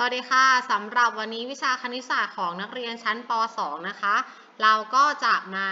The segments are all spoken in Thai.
สวัสดีค่ะสำหรับวันนี้วิชาคณิตศาสตร์ของนักเรียนชั้นป .2 นะคะ เราก็จะมา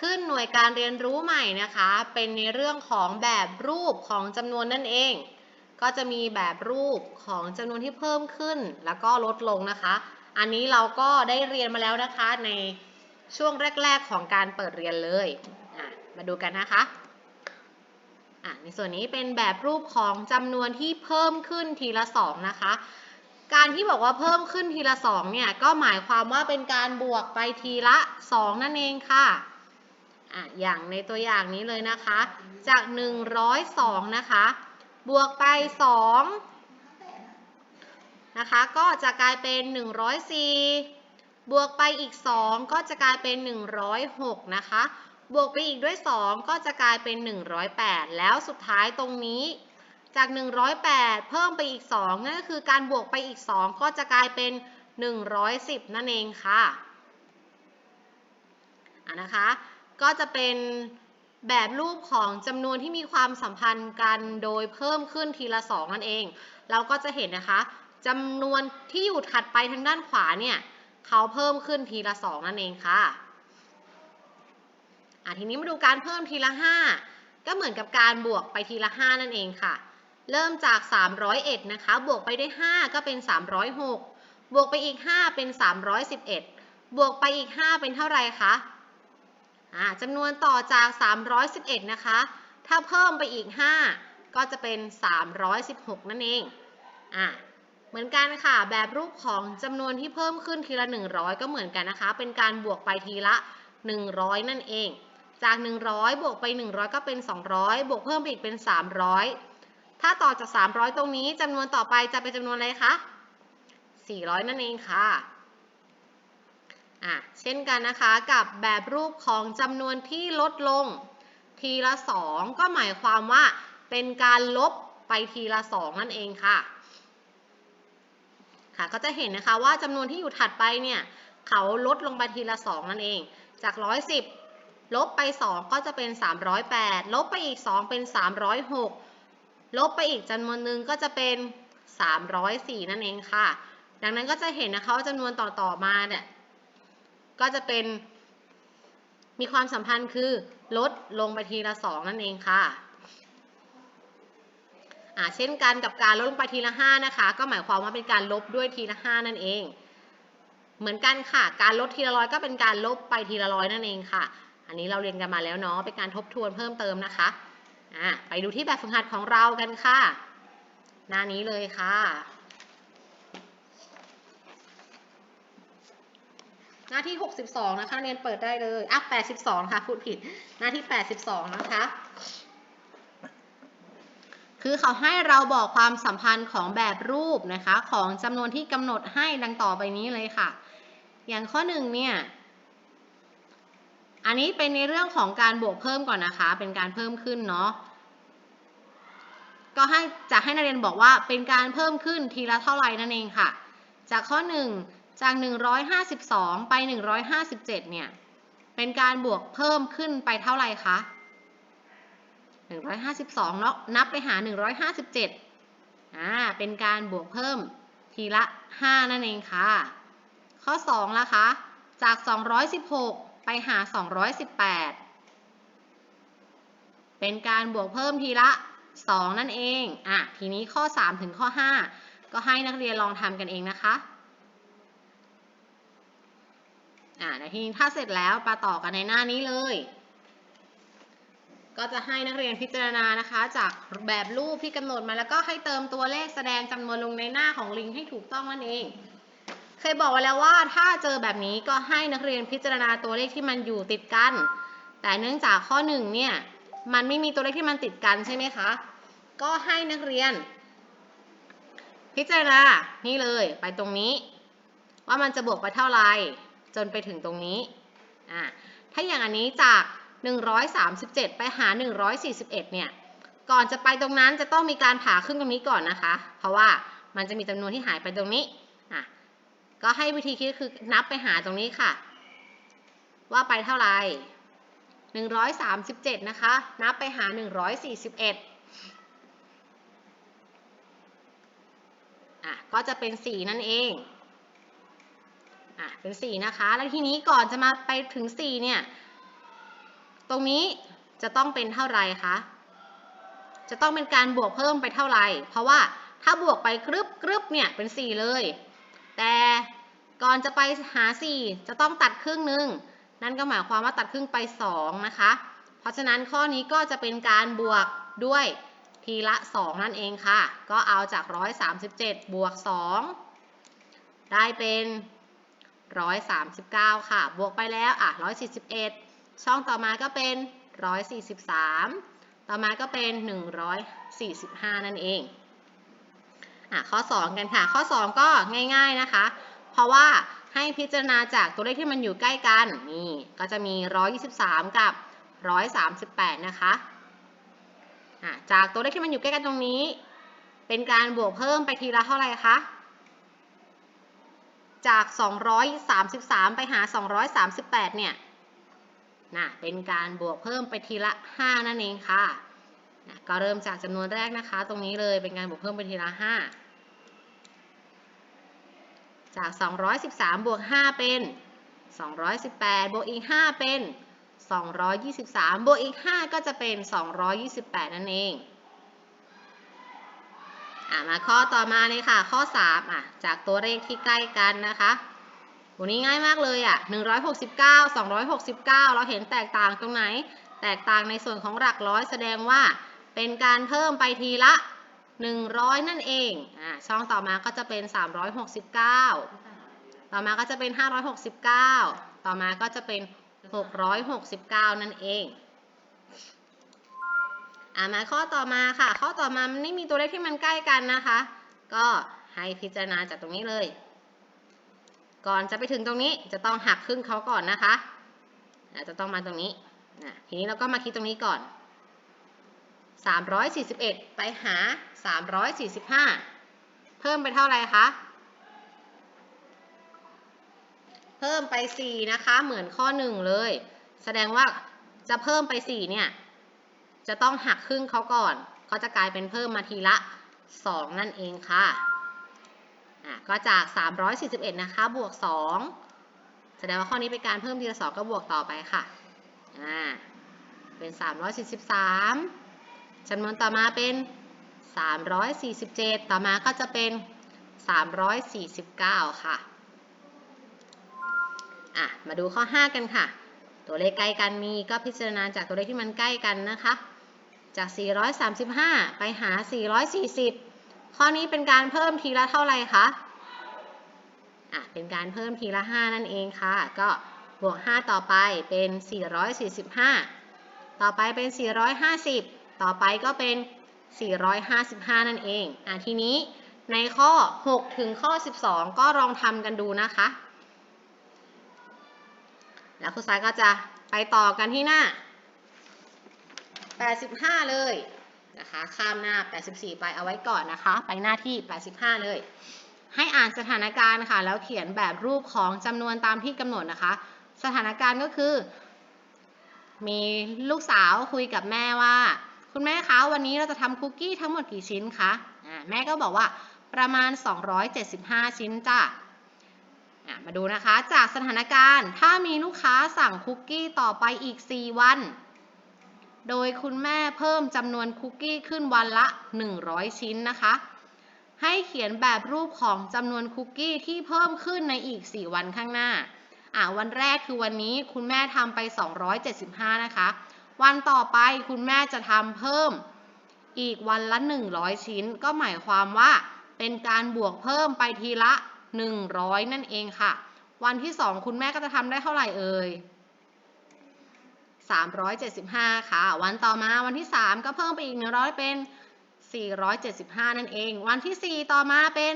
ขึ้นหน่วยการเรียนรู้ใหม่นะคะ เป็นในเรื่องของแบบรูปของจำนวนนั่นเอง ก็จะมีแบบรูปของจำนวนที่เพิ่มขึ้นแล้วก็ลดลงนะคะ อันนี้เราก็ได้เรียนมาแล้วนะคะในช่วงแรก ๆของการเปิดเรียนเลยมาดูกันนะคะอะในส่วนนี้เป็นแบบรูปของจำนวนที่เพิ่มขึ้นทีละสองนะคะ การที่บอกว่าเพิ่มขึ้นทีละสองเนี่ย ก็หมายความว่าเป็นการบวกไปทีละสองนั่นเองค่ะอะ อย่างในตัวอย่างนี้เลยนะคะ จาก 102 นะคะ บวกไป 2 นะคะ ก็จะกลายเป็น 104 บวกไปอีก 2 ก็จะกลายเป็น 106 นะคะ บวกไปอีกด้วย 2 ก็จะกลายเป็น 108 แล้วสุดท้ายตรงนี้ จาก 108 เพิ่มไปอีก 2 นั่นก็คือการบวกไปอีก 2 ก็จะกลายเป็น 110 นั่นเองค่ะอะนะคะ ก็จะเป็นแบบรูปของจำนวนที่มีความสัมพันธ์กันโดยเพิ่มขึ้นทีละ 2 นั่นเอง เราก็จะเห็นนะคะจำนวนที่อยู่ถัดไปทางด้านขวาเนี่ยเขาเพิ่มขึ้นทีละ 2 นั่นเองค่ะอะทีนี้มาดูการเพิ่มทีละ 5 ก็เหมือนกับการบวกไปทีละ 5 นั่นเองค่ะ เริ่มจาก 301 นะคะ บวกไปได้ 5 ก็เป็น 306 บวกไปอีก 5 เป็น 311 บวกไปอีก 5 เป็นเท่าไรคะจำนวนต่อจาก 311 นะคะ ถ้าเพิ่มไปอีก 5 ก็จะเป็น 316 นั่นเองอ่าเหมือนกันค่ะ แบบรูปของจำนวนที่เพิ่มขึ้นทีละ 100 ก็เหมือนกันนะคะ เป็นการบวกไปทีละ 100 นั่นเอง จาก 100 บวกไป 100 ก็เป็น 200 บวกเพิ่มไปอีกเป็น 300 ถ้าต่อจาก 300 ตรงนี้จำนวนต่อไปจะเป็นจำนวนอะไรคะ 400 นั่นเองค่ะอะ เช่นกันนะคะกับแบบรูปของจำนวนที่ลดลง ทีละ 2 ก็หมายความว่า เป็นการลบไปทีละ 2 นั่นเองค่ะ ค่ะ ก็จะเห็นนะคะว่าจำนวนที่อยู่ถัดไปเนี่ย เขาลดลงไปทีละ 2 นั่นเอง จาก 110 ลบไป 2 ก็จะเป็น 308 ลบไปอีก 2 เป็น 306 ลบไปอีกจำนวนหนึ่งก็จะเป็น 304 นั่นเองค่ะ ดังนั้นก็จะเห็นนะคะว่าจำนวนต่อๆมาเนี่ยก็จะเป็น มีความสัมพันธ์คือลดลงไปทีละ 2 นั่นเองค่ะอ่าเช่นกันกับการลดลงไปทีละ 5 นะคะ ก็หมายความว่าเป็นการลบด้วยทีละ 5 นั่นเอง เหมือนกันค่ะ การลดทีละร้อยก็เป็นการลบไปทีละร้อยนั่นเองค่ะ อันนี้เราเรียนกันมาแล้วเนาะเป็นการทบทวนเพิ่มเติมนะคะ อ่าไปดูที่แบบฝึกหัดของเรากันค่ะ หน้านี้เลยค่ะ หน้าที่ 62 นะคะ เรียนเปิดได้เลยอะ82 ค่ะ พูดผิด หน้าที่ 82 นะคะ คือเขาให้เราบอกความสัมพันธ์ของแบบรูปนะคะ ของจำนวนที่กำหนดให้ดังต่อไปนี้เลยค่ะ อย่างข้อหนึ่งเนี่ย อันนี้เป็นในเรื่องของการบวกเพิ่มก่อนนะคะ เป็นการเพิ่มขึ้นเนาะก็ให้จะให้นักเรียนบอกว่าเป็นการเพิ่มขึ้นทีละเท่าไหร่นั่นเองค่ะ จากข้อ 1 จาก 152 ไป 157 เนี่ย เป็นการบวกเพิ่มขึ้นไปเท่าไหร่คะ 152เนาะนับไปหา 157อ่าเป็นการบวกเพิ่มทีละ 5 นั่นเองค่ะ ข้อ2ล่ะคะ จาก 216 ไปหา 218 เป็นการบวกเพิ่มทีละ 2 นั่นเอง อะ ทีนี้ข้อ 3 ถึงข้อ 5 ก็ให้นักเรียนลองทำกันเองนะคะ อะทีนี้ถ้าเสร็จแล้วมาต่อกันในหน้านี้เลย ก็จะให้นักเรียนพิจารณานะคะ จากแบบรูปที่กำหนดมาแล้วก็ให้เติมตัวเลขแสดงจำนวนลงในหน้าของลิงให้ถูกต้องนั่นเอง เคยบอกไว้แล้วว่าถ้าเจอแบบนี้ก็ให้นักเรียนพิจารณาตัวเลขที่มันอยู่ติดกัน แต่เนื่องจากข้อหนึ่งเนี่ยมันไม่มีตัวเลขที่มันติดกันใช่ไหมคะ ก็ให้นักเรียน พิจารณา นี่เลยไปตรงนี้ ว่ามันจะบวกไปเท่าไหร่จนไปถึงตรงนี้อ่าถ้าอย่างอันนี้จาก 137 ไปหา 141 เนี่ย ก่อนจะไปตรงนั้นจะต้องมีการผ่าครึ่งตรงนี้ก่อนนะคะ เพราะว่ามันจะมีจำนวนที่หายไปตรงนี้ ก็ให้วิธีคิดคือนับไปหาตรงนี้ค่ะ ว่าไปเท่าไหร่137 นะคะ นับไปหา 141อะก็จะเป็น 4 นั่นเองอะเป็น 4 นะคะ แล้วทีนี้ก่อนจะมาไปถึง 4 เนี่ย ตรงนี้จะต้องเป็นเท่าไหร่คะ จะต้องเป็นการบวกเพิ่มไปเท่าไหร่ เพราะว่าถ้าบวกไปกรึบกรึบเนี่ยเป็น 4 เลย แต่ ก่อนจะไปหา 4 จะต้องตัดครึ่งหนึ่ง นั่นก็หมายความว่าตัดครึ่งไป 2 นะคะ เพราะฉะนั้นข้อนี้ก็จะเป็นการบวกด้วยทีละ 2 นั่นเองค่ะ ก็เอาจาก 137 บวก 2 ได้เป็น 139 ค่ะ บวกไปแล้ว อะ 141 ช่องต่อมาก็เป็น 143 ต่อมาก็เป็น 145 นั่นเองอะข้อ 2 กันค่ะ ข้อ 2 ก็ง่าย ๆนะคะ เพราะว่าให้พิจารณาจากตัวเลขที่มันอยู่ใกล้กัน นี่ ก็จะมี 123 กับ 138 นะคะจากตัวเลขที่มันอยู่ใกล้กันตรงนี้ เป็นการบวกเพิ่มไปทีละเท่าไหร่คะ จาก 233 ไปหา 238 เนี่ยนะเป็นการบวกเพิ่มไปทีละ 5 นั่นเองค่ะนะก็เริ่มจากจำนวนแรกนะคะ ตรงนี้เลยเป็นการบวกเพิ่มไปทีละ 5 จาก 213 บวก 5 เป็น 218 บวกอีก 5 เป็น 223 บวกอีก 5 ก็จะเป็น 228 นั่นเองอะมาข้อต่อมาเลยค่ะ ข้อ 3 อะ จากตัวเลขที่ใกล้กันนะคะวันนี้ง่ายมากเลยอะ 169 269 เราเห็นแตกต่างตรงไหน แตกต่างในส่วนของหลักร้อยแสดงว่าเป็นการเพิ่มไปทีละ 100 นั่นเองอ่าช่องต่อมาก็จะเป็น 369 ต่อมาก็จะเป็น 569 ต่อมาก็จะเป็น 669 นั่นเองอ่ามาข้อต่อมาค่ะ ข้อต่อมามันไม่มีตัวเลขที่มันใกล้กันนะคะ ก็ให้พิจารณาจากตรงนี้เลย ก่อนจะไปถึงตรงนี้จะต้องหักครึ่งเขาก่อนนะคะอาจะต้องมาตรงนี้ทีนี้เราก็มาคิดตรงนี้ก่อน 341 ไปหา 345 เพิ่มไปเท่าไหร่คะ เพิ่มไป 4 นะคะ เหมือนข้อ 1 เลย แสดงว่าจะเพิ่มไป 4 เนี่ย จะต้องหักครึ่งเขาก่อน ก็จะกลายเป็นเพิ่มมาทีละ 2 นั่นเองค่ะก็จาก 341 นะคะ บวก 2 แสดงว่าข้อนี้เป็นการเพิ่มทีละ 2 ก็บวกต่อไปค่ะ อ่า เป็น 343 จำนวนต่อมาเป็น 347 ต่อมาก็จะเป็น 349 ค่ะ อะ มาดูข้อ 5 กันค่ะ ตัวเลขใกล้กันมีก็พิจารณาจากตัวเลขที่มันใกล้กันนะคะ จาก 435 ไปหา 440 ข้อนี้เป็นการเพิ่มทีละเท่าไหร่คะ อะ เป็นการเพิ่มทีละ 5 นั่นเองค่ะ ก็บวก 5 ต่อไปเป็น 445 ต่อไปเป็น 450 ต่อไปก็เป็น 455 นั่นเอง อะทีนี้ในข้อ 6 ถึงข้อ 12 ก็ลองทำกันดูนะคะ แล้วครูสายก็จะไปต่อกันที่หน้า 85 เลยนะคะ ข้ามหน้า 84 ไปเอาไว้ก่อนนะคะ ไปหน้าที่ 85 เลย ให้อ่านสถานการณ์ค่ะ แล้วเขียนแบบรูปของจำนวนตามที่กำหนดนะคะ สถานการณ์ก็คือ มีลูกสาวคุยกับแม่ว่า คุณแม่คะวันนี้เราจะทำคุกกี้ทั้งหมดกี่ชิ้นคะะแม่ก็บอกว่าประมาณ 275 ชิ้นจ้ะมาดูนะคะจากสถานการณ์ถ้ามีลูกค้าสั่งคุกกี้ต่อไปอีก 4 วัน โดยคุณแม่เพิ่มจำนวนคุกกี้ขึ้นวันละ 100 ชิ้นนะคะ ให้เขียนแบบรูปของจำนวนคุกกี้ที่เพิ่มขึ้นในอีก 4 วันข้างหน้าอ่าวันแรกคือวันนี้คุณแม่ทำไป 275 นะคะ วันต่อไปคุณแม่จะทำเพิ่มอีกวันละ 100 ชิ้น ก็หมายความว่าเป็นการบวกเพิ่มไปทีละ 100 นั่นเองค่ะ วันที่ 2 คุณแม่ก็จะทำได้เท่าไหร่เอ่ย375 ค่ะ วันต่อมาวันที่ 3 ก็เพิ่มไปอีก 100 เป็น 475 นั่นเอง วันที่ 4 ต่อมาเป็น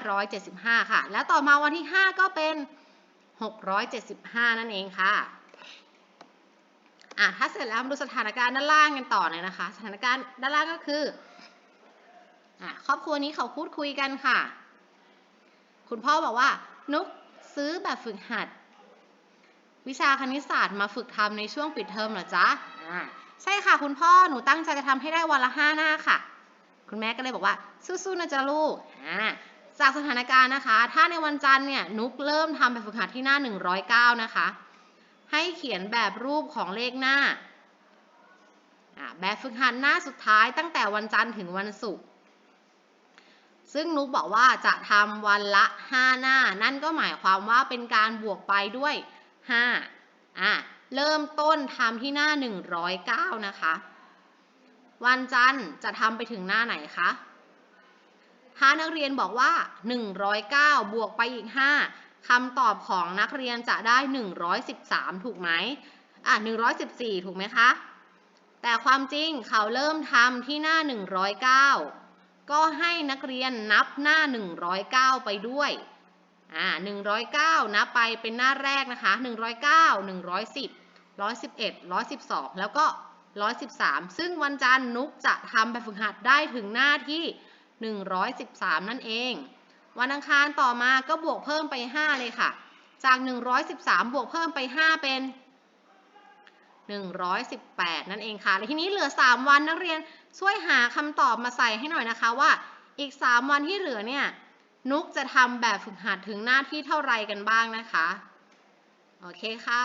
575 ค่ะ แล้วต่อมาวันที่ 5 ก็เป็น 675 นั่นเองค่ะ อะถ้าเสร็จแล้วมาดูสถานการณ์ด้านล่างกันต่อเลยนะคะ สถานการณ์ด้านล่างก็คืออะครอบครัวนี้เขาพูดคุยกันค่ะ คุณพ่อบอกว่า นุกซื้อแบบฝึกหัด วิชาคณิตศาสตร์มาฝึกทำในช่วงปิดเทอมเหรอจ๊ะอ่าใช่ค่ะคุณพ่อหนูตั้งใจจะทำให้ได้วันละห้าหน้าค่ะ คุณแม่ก็เลยบอกว่าสู้ๆนะจ๊ะลูกอ่าจากสถานการณ์นะคะ ถ้าในวันจันทร์เนี่ยนุกเริ่มทำแบบฝึกหัดที่หน้า 109 นะคะ ให้เขียนแบบรูปของเลขหน้า แบบฝึกหัดหน้าสุดท้ายตั้งแต่วันจันทร์ถึงวันศุกร์ ซึ่งนุกบอกว่าจะทำวันละ 5 หน้า นั่นก็หมายความว่าเป็นการบวกไปด้วย 5 อะ เริ่มต้นทำที่หน้า 109 นะคะ วันจันทร์จะทำไปถึงหน้าไหนคะถ้านักเรียนบอกว่า 109 บวกไปอีก 5 คำตอบของนักเรียนจะได้ 113 ถูกไหมอะ114 ถูกไหมคะ แต่ความจริงเขาเริ่มทำที่หน้า 109 ก็ให้นักเรียนนับหน้า 109 ไปด้วยอ่า109 นับไปเป็นหน้าแรกนะคะ 109 110 111 112 แล้วก็ 113 ซึ่งวันจันทร์นุกจะทำแบบฝึกหัดได้ถึงหน้าที่ 113 นั่นเอง วันอังคารต่อมาก็บวกเพิ่มไป 5 เลยค่ะ จาก 113 บวกเพิ่มไป 5 เป็น 118 นั่นเองค่ะและทีนี้เหลือ 3 วันนักเรียนช่วยหาคำตอบมาใส่ให้หน่อยนะคะว่าอีก 3 วันที่เหลือเนี่ยนุกจะทำแบบฝึกหัดถึงหน้าที่เท่าไรกันบ้างนะคะ โอเคค่ะ